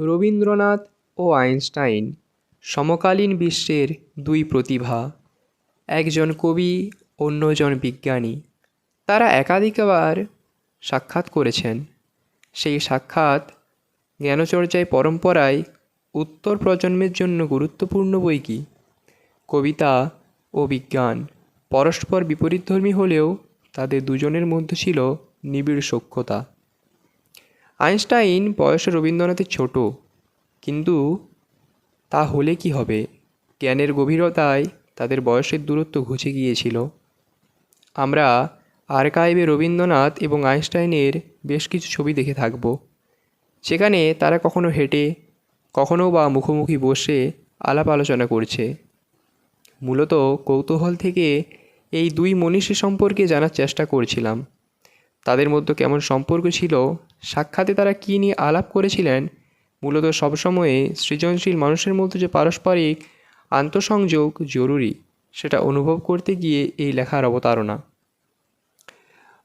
রবীন্দ্রনাথ ও Einstein সমকালীন বিশ্বের দুই প্রতিভা, একজন কবি, অন্যজন বিজ্ঞানী। তারা একাধিকবার সাক্ষাৎ করেছেন। সেই সাক্ষাৎ জ্ঞানচর্চায় পরম্পরায় উত্তর প্রজন্মের জন্য গুরুত্বপূর্ণ বই কি? কবিতা ও বিজ্ঞান পরস্পর বিপরীতধর্মী হলেও তাদের দুজনের মধ্যে ছিল নিবিড় সখ্যতা। আইনস্টাইন বয়সে রবীন্দ্রনাথের ছোট, কিন্তু তা হলে কি হবে? জ্ঞানের গভীরতায় তাদের বয়সের দূরত্ব ঘুচে গিয়েছিল। আমরা আর্কাইভে রবীন্দ্রনাথ এবং আইনস্টাইনের বেশ কিছু ছবি দেখে থাকব। সেখানে তারা কখনো হেঁটে, কখনো বা মুখোমুখি বসে আলাপ আলোচনা করছে। মূলত কৌতূহল থেকে এই দুই মনীষী সম্পর্কে জানার চেষ্টা করছিলাম। তাদের মধ্যে কেমন সম্পর্ক ছিল, সাক্ষাতে তারা কী নিয়ে আলাপ করেছিলেন, মূলত সবসময়ে সৃজনশীল মানুষের মধ্যে যে পারস্পরিক আন্তঃসংযোগ জরুরি, সেটা অনুভব করতে গিয়ে এই লেখার অবতারণা।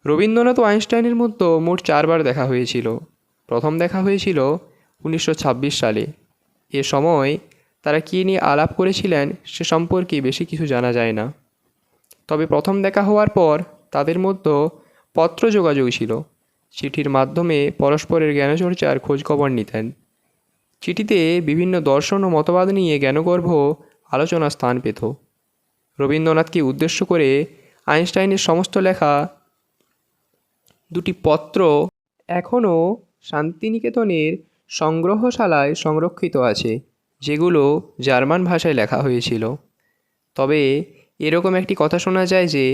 রবীন্দ্রনাথ ও আইনস্টাইনের মধ্যে মোট চারবার দেখা হয়েছিল। প্রথম দেখা হয়েছিল উনিশশো ছাব্বিশ সালে। এ সময় তারা কী নিয়ে আলাপ করেছিলেন, সে সম্পর্কে বেশি কিছু জানা যায় না। তবে প্রথম দেখা হওয়ার পর তাদের মধ্যে পত্র যোগাযোগ ছিল। চিঠির মাধ্যমে পরস্পরের জ্ঞানচর্চার খোঁজখবর নিতেন। চিঠিতে বিভিন্ন দর্শন ও মতবাদ নিয়ে জ্ঞানগর্ভ আলোচনা স্থান পেত। রবীন্দ্রনাথকে উদ্দেশ্য করে আইনস্টাইনের সমস্ত লেখা, দুটি পত্র এখনও শান্তিনিকেতনের সংগ্রহশালায় সংরক্ষিত আছে, যেগুলো জার্মান ভাষায় লেখা হয়েছিল। তবে এরকম একটি কথা শোনা যায় যে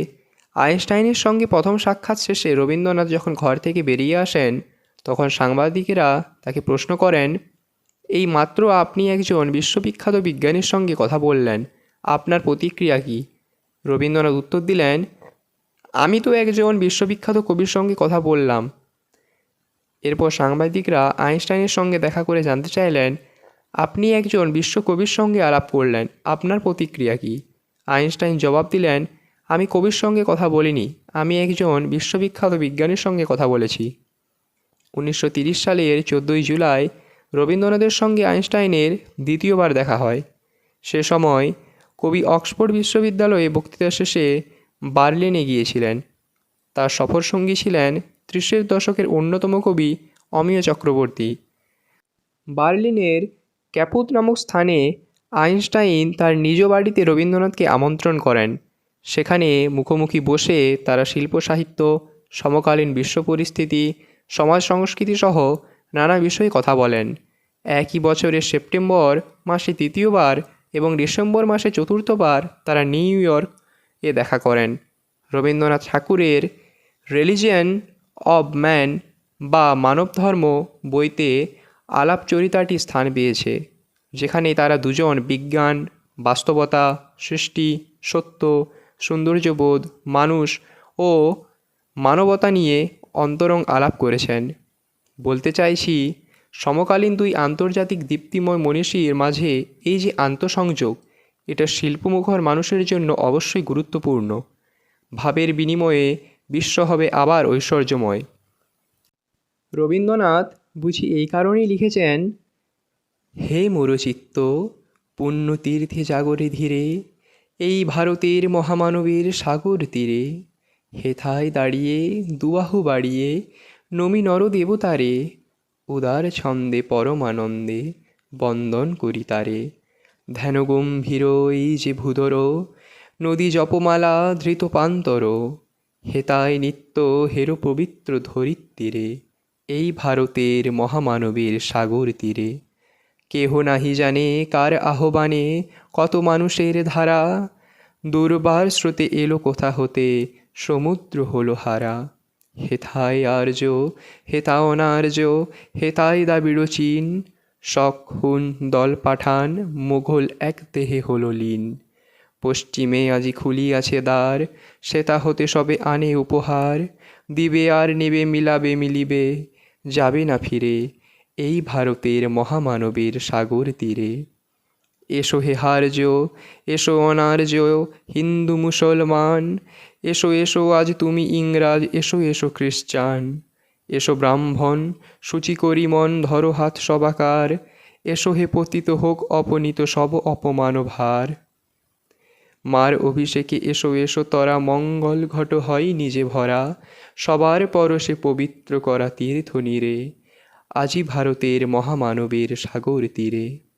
আইনস্টাইনের সঙ্গে প্রথম সাক্ষাৎ শেষে রবীন্দ্রনাথ যখন ঘর থেকে বেরিয়ে আসেন, তখন সাংবাদিকেরা তাকে প্রশ্ন করেন, এই মাত্র আপনি একজন বিশ্ববিখ্যাত বিজ্ঞানীর সঙ্গে কথা বললেন, আপনার প্রতিক্রিয়া কী? রবীন্দ্রনাথ উত্তর দিলেন, আমি তো একজন বিশ্ববিখ্যাত কবির সঙ্গে কথা বললাম। এরপর সাংবাদিকরা আইনস্টাইনের সঙ্গে দেখা করে জানতে চাইলেন, আপনি একজন বিশ্বকবির সঙ্গে আলাপ করলেন, আপনার প্রতিক্রিয়া কী? আইনস্টাইন জবাব দিলেন আমি কবির সঙ্গে কথা বলিনি, আমি একজন বিশ্ববিখ্যাত বিজ্ঞানীর সঙ্গে কথা বলেছি। উনিশশো সালের চোদ্দোই জুলাই রবীন্দ্রনাথের সঙ্গে আইনস্টাইনের দ্বিতীয়বার দেখা হয়। সে সময় কবি অক্সফোর্ড বিশ্ববিদ্যালয়ে বক্তৃতা শেষে বার্লিনে গিয়েছিলেন। তার সফরসঙ্গী ছিলেন ত্রিশের দশকের অন্যতম কবি অমিয় চক্রবর্তী। বার্লিনের ক্যাপুত নামক স্থানে আইনস্টাইন তার নিজ বাড়িতে রবীন্দ্রনাথকে আমন্ত্রণ করেন। সেখানে মুখোমুখি বসে তারা শিল্প, সাহিত্য, সমকালীন বিশ্ব পরিস্থিতি, সমাজ সংস্কৃতি সহ নানা বিষয়ে কথা বলেন। একই বছরের সেপ্টেম্বর মাসে তৃতীয়বার এবং ডিসেম্বর মাসে চতুর্থবার তারা নিউ ইয়র্ক এ দেখা করেন। রবীন্দ্রনাথ ঠাকুরের রিলিজিয়ান অব ম্যান বা মানব ধর্ম বইতে আলাপচরিতাটি স্থান পেয়েছে, যেখানে তারা দুজন বিজ্ঞান, বাস্তবতা, সৃষ্টি, সত্য সৌন্দর্যবোধ, মানুষ ও মানবতা নিয়ে অন্তরং আলাপ করেছেন। বলতে চাইছি, সমকালীন দুই আন্তর্জাতিক দীপ্তিময় মনীষীর মাঝে এই যে আন্তঃসংযোগ, এটা শিল্পমুখর মানুষের জন্য অবশ্যই গুরুত্বপূর্ণ। ভাবের বিনিময়ে বিশ্ব হবে আবার ঐশ্বর্যময়। রবীন্দ্রনাথ বুঝি এই কারণেই লিখেছেন, হে মরুচিত্ত, পুণ্যতীর্থে জাগরে ধীরে এই ভারতের মহামানবীর সাগর তীরে। হেথায় দাঁড়িয়ে দুবাহু বাড়িয়ে, নমি নর দেবতারে উদার ছন্দে পরমানন্দে বন্দন করি তারে। ধ্যান গম্ভীর এই যে ভূধর নদী জপমালা ধৃত পান্তর, হেতায় নিত্য হেরো পবিত্র ধরিত্রীরে, এই ভারতের মহামানবীর সাগর তীরে। কেহ নাহি জানে কার আহ্বানে, কত মানুষের ধারা দুর্বার স্রোতে এলো কোথা হতে? সমুদ্র হলো হারা। হেথায় আর্য হেতা অনার্য হেতায় দাবিড় চীন শক, হুন, দল পাঠান, মুঘল এক দেহে হলো লীন। পশ্চিমে আজি খুলিয়াছে দ্বার সেতা হতে সবে আনে উপহার। দিবে আর নেবে, মিলাবে, মিলিবে, যাবে না ফিরে। এই ভারতের মহামানবের সাগর তীরে। এসো হে হার্য এসো অনার্য হিন্দু মুসলমান, এসো এসো আজ তুমি ইংরাজ, এসো এসো খ্রিস্টান, এসো ব্রাহ্মণ, সূচি করি মন, ধরো হাত সবাকার, এসো হে পতিত হোক, অপনীত সব অপমান ভার। মার অভিষেকে এসো এসো তরা, মঙ্গল ঘট হয় নিজে ভরা, সবার পরশে পবিত্র করা তীর্থ নীরে, আজি ভারতের মহামানবের সাগর তীরে।